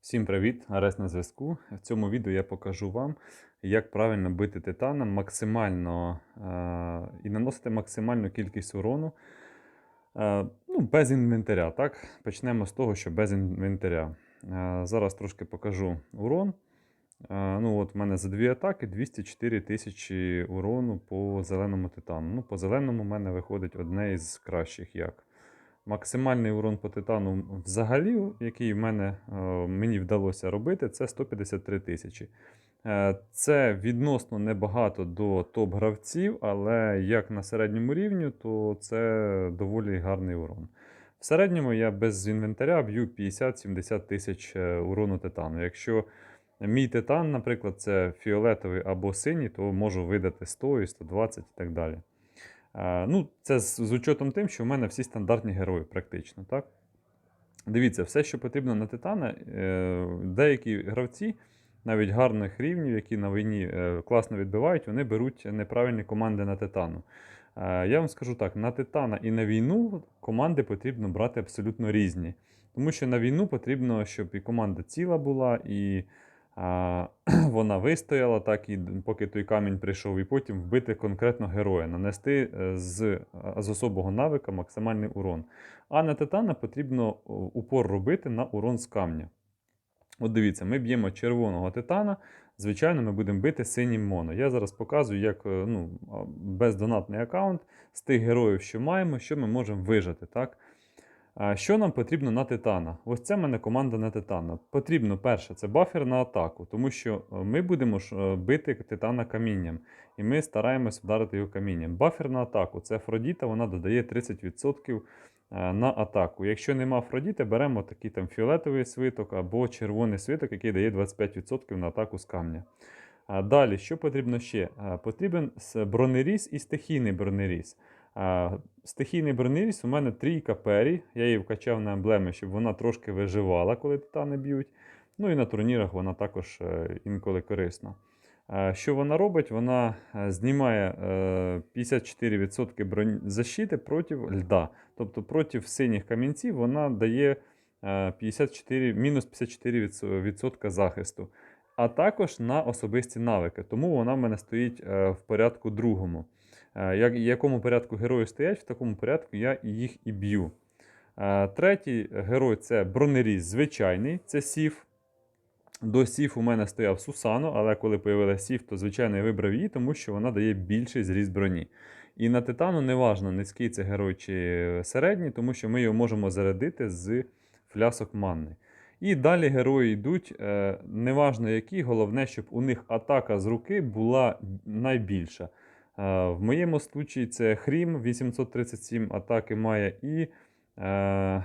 Всім привіт! Арес на зв'язку. В цьому відео я покажу вам, як правильно бити титаном максимально е- і наносити максимальну кількість урону е- ну, без інвентаря. Так? Почнемо з того, що без інвентаря. Е- зараз трошки покажу урон. Е- ну, от У мене за дві атаки 204 тисячі урону по зеленому титану. Ну, По зеленому в мене виходить одне із кращих як. Максимальний урон по титану взагалі, який в мене, е, мені вдалося робити, це 153 тисячі. Е, Це відносно небагато до топ-гравців, але як на середньому рівні, то це доволі гарний урон. В середньому я без інвентаря б'ю 50-70 тисяч е, урону титану. Якщо мій титан, наприклад, це фіолетовий або синій, то можу видати 100 і 120 і так далі. Е, Ну, Це з, з учетом тим, що в мене всі стандартні герої, практично. так? Дивіться, все, що потрібно на Титана, е, деякі гравці, навіть гарних рівнів, які на війні е, класно відбивають, вони беруть неправильні команди на Титану. Я вам скажу так: на Титана і на війну команди потрібно брати абсолютно різні. Тому що на війну потрібно, щоб і команда ціла була, і вона вистояла, так і поки той камінь прийшов, і потім вбити конкретно героя, нанести е, з, з особого навика максимальний урон. А на титана потрібно упор робити на урон з камня. От дивіться, ми б'ємо червоного титана. Звичайно, ми будемо бити синім моно. Я зараз показую, як е, ну, бездонатний аккаунт з тих героїв, що маємо, що ми можемо вижити. так? Що нам потрібно на титана? Ось це в мене команда на титана. Потрібно перше, це бафер на атаку, тому що е, ми будемо е, бити титана камінням, і ми стараємось вдарити його камінням. Бафер на атаку це Афродіта, вона додає 30% е, на атаку. Якщо нема Афродіти, беремо такий там фіолетовий свиток або червоний свиток, який дає 25% на атаку з камня. Далі, що потрібно ще? Потрібен бронеріз і стихійний бронеріз. Стихійний брониріс у мене трійка пері. Я її вкачав на емблеми, щоб вона трошки виживала, коли титани б'ють. Ну і на турнірах вона також е, інколи корисна. Що вона робить? Вона е, знімає 54% броні защити проти льда. Тобто проти синіх камінців вона дає 54, мінус 54% захисту. А також на особисті навики. Тому вона в мене стоїть е, в порядку другому. Е, як, якому порядку герої стоять, в такому порядку я їх і б'ю. Е, третій герой це бронеріз звичайний, це Сіф. До Сіф у мене стояв Сусано, але коли появилася Сіф, то звичайно я вибрав її, тому що вона дає більший зріст броні. І на титану неважно, низький це герой чи середній, тому що ми його можемо зарядити з флясок манни. І далі герої йдуть, е, неважно які, головне, щоб у них атака з руки була найбільша. В моєму случаї це Хрім 837 атаки має і е,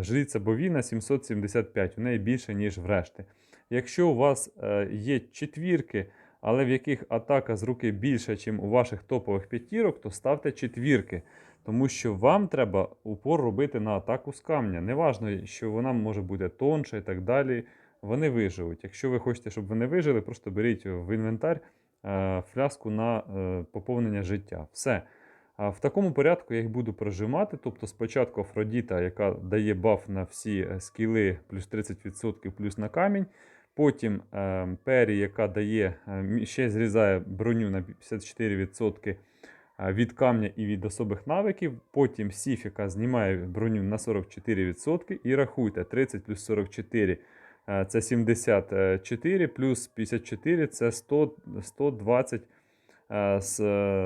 Жриця Бовіна 775. У неї більше, ніж в решти. Якщо у вас е, є четвірки, але в яких атака з руки більша, ніж у ваших топових п'ятірок, то ставте четвірки. Тому що вам треба упор робити на атаку з камня. Неважно, що вона може бути тонша і так далі. Вони виживуть. Якщо ви хочете, щоб вони вижили, просто беріть в інвентар. Е, фляску на е, поповнення життя. Все. В такому порядку я їх буду прожимати. Тобто спочатку Афродіта, яка дає баф на всі е, скіли плюс 30% плюс на камінь. Потім Пері, яка дає, ще зрізає броню на 54% від камня і від особих навиків. Потім Сіф, яка знімає броню на 44%. І рахуйте, 30 плюс 44 Е, це 74 плюс 54 це 100, 120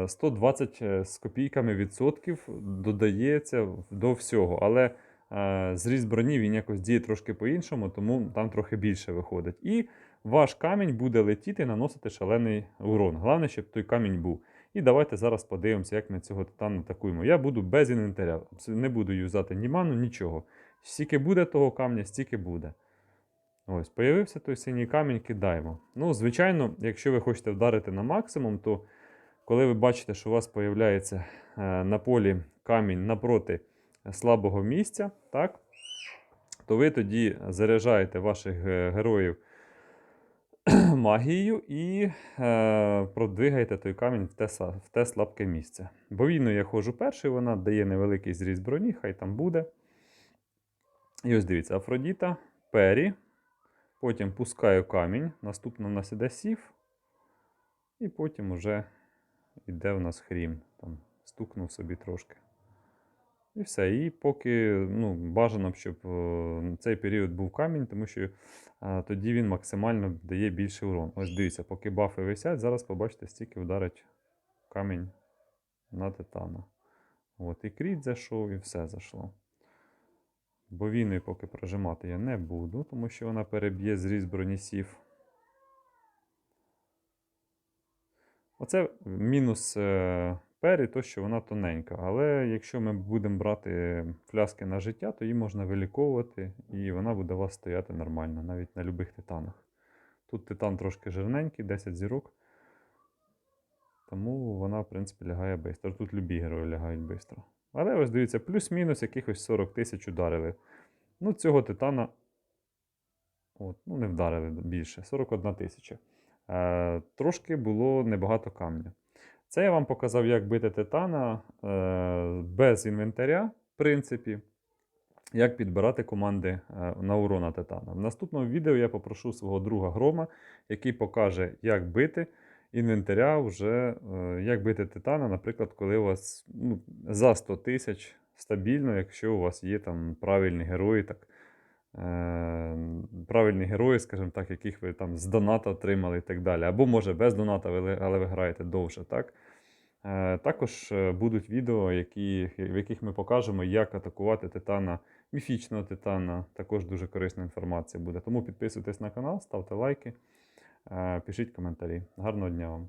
120 е, з копійками відсотків додається до всього. Але е, зріз броні він якось діє трошки по-іншому, тому там трохи більше виходить. І ваш камінь буде летіти наносити шалений урон. Головне, щоб той камінь був. І давайте зараз подивимося, як ми цього титану атакуємо. Я буду без інвентаря. Не буду юзати ні ману, нічого. Стільки буде того камня, стільки буде. Ось, Появився той синій камінь, кидаємо. Ну, Звичайно, якщо ви хочете вдарити на максимум, то коли ви бачите, що у вас з'являється е, на полі камінь напроти слабого місця, так, то ви тоді заряджаєте ваших героїв магією і е, продвигаєте той камінь в те в те слабке місце. Бо війну я ходжу перший, вона дає невеликий зріз броні, хай там буде. І ось дивіться, Афродіта, Пері. Потім пускаю камінь, наступно в нас іде сів, і потім вже йде в нас хрім. Там стукнув собі трошки. І все. І поки ну, бажано, б, щоб е, цей період був камінь, тому що е, тоді він максимально дає більший урон. Ось дивіться, поки бафи висять, зараз побачите, стільки вдарить камінь на титана. От, і кріт зайшов, і все зайшло. Бо війною поки прожимати я не буду, тому що вона переб'є зріз бронісів. Оце мінус е, пері, то що вона тоненька. Але якщо ми будемо брати фляски на життя, то її можна виліковувати і вона буде у вас стояти нормально, навіть на будь-яких титанах. Тут титан трошки жирненький, 10 зірок. Тому вона, в принципі, лягає швидко. Тут любі герої лягають швидко. Але ось дивіться, плюс-мінус якихось 40 тисяч ударили. Ну, цього титана. От, ну, не вдарили більше, 41 тисяча. Е, трошки було небагато камня. Це я вам показав, як бити титана е, без інвентаря, в принципі, як підбирати команди е, на урона титана. В наступному відео я попрошу свого друга Грома, який покаже, як бити інвентаря, вже, е, як бити титана, наприклад, коли у вас ну, за 100 тисяч стабільно, якщо у вас є там правильні герої, так, е, правильні герої, скажімо так, яких ви там з доната отримали і так далі. Або може без доната, але- ви граєте довше. так? Е, Також будуть відео, які, в яких ми покажемо, як атакувати титана, міфічного титана. Також дуже корисна інформація буде. Тому підписуйтесь на канал, ставте лайки, пишіть коментарі. Гарного дня вам!